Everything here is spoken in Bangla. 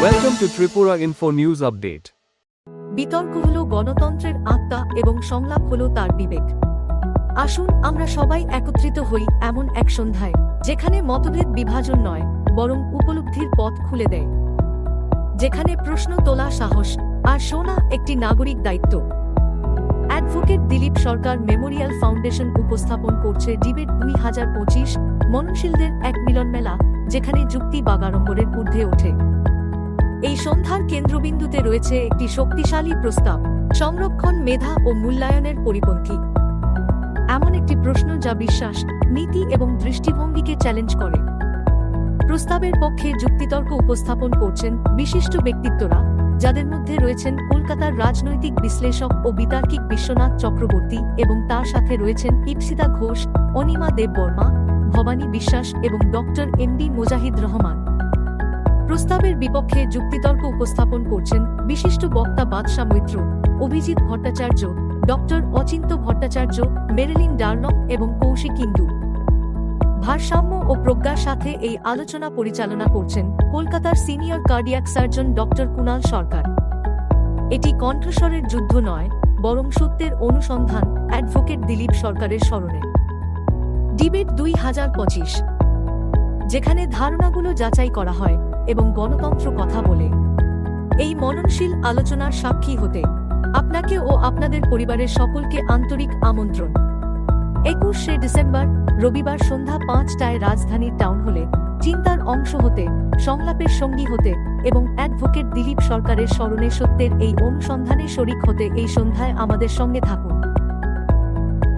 Welcome to Tripura Info News Update. বিতর্ক হল গণতন্ত্রের আত্মা এবং সংলাপ হল তার বিবেক। আসুন আমরা সবাই একত্রিত হই এমন এক সন্ধ্যায়, যেখানে মতভেদ বিভাজন নয়, বরং উপলব্ধির পথ খুলে দেয়। যেখানে প্রশ্ন তোলা সাহস আর শোনা একটি নাগরিক দায়িত্ব। Advocate Dilip Sarkar memorial foundation উপস্থাপন করছে ডিবেট দুই হাজার পঁচিশ মননশীলদের এক মিলন মেলা যেখানে যুক্তি বাগাড়ম্বরের ঊর্ধ্বে ওঠে। এই সন্ধ্যার কেন্দ্রবিন্দুতে রয়েছে একটি শক্তিশালী প্রস্তাব, সংরক্ষণ মেধা ও মূল্যায়নের পরিপন্থী। এমন একটি প্রশ্ন যা বিশ্বাস, নীতি এবং দৃষ্টিভঙ্গিকে চ্যালেঞ্জ করে। প্রস্তাবের পক্ষে যুক্তিতর্ক উপস্থাপন করছেন বিশিষ্ট ব্যক্তিত্বরা, যাদের মধ্যে রয়েছেন কলকাতার রাজনৈতিক বিশ্লেষক ও বিতার্কিক বিশ্বনাথ চক্রবর্তী এবং তার সাথে রয়েছেন ইপসিতা ঘোষ, অনিমা দেব বর্মা ভবানী বিশ্বাস এবং doctor M D Mojahid Rahman. প্রস্তাবের বিপক্ষে যুক্তিতর্ক উপস্থাপন করছেন বিশিষ্ট বক্তা বাদশা মৈত্র, অভিজিৎ ভট্টাচার্য, ডক্টর অচিন্ত ভট্টাচার্য, মেরিলিন ডার্লং এবং কৌশিক ইন্দু। ভারসাম্য ও প্রজ্ঞার সাথে এই আলোচনা পরিচালনা করছেন কলকাতার senior cardiac surgeon doctor Kunal Sarkar. এটি কণ্ঠস্বরের যুদ্ধ নয়, বরং সত্যের অনুসন্ধান, অ্যাডভোকেট দিলীপ সরকারের স্মরণে। ডিবেট দুই হাজার পঁচিশ। যেখানে ধারণাগুলো যাচাই করা হয় এবং গণতন্ত্র কথা বলে। এই মননশীল আলোচনার সাক্ষী হতে আপনাকে ও আপনাদের পরিবারের সকলকে আন্তরিক আমন্ত্রণ। একুশে ডিসেম্বর, রবিবার সন্ধ্যা পাঁচটায় রাজধানীর টাউন হলে চিন্তার অংশ হতে, সংলাপের সঙ্গী হতে এবং অ্যাডভোকেট দিলীপ সরকারের স্মরণে সত্যের এই অনুসন্ধানে শরিক হতে এই সন্ধ্যায় আমাদের সঙ্গে থাকুন।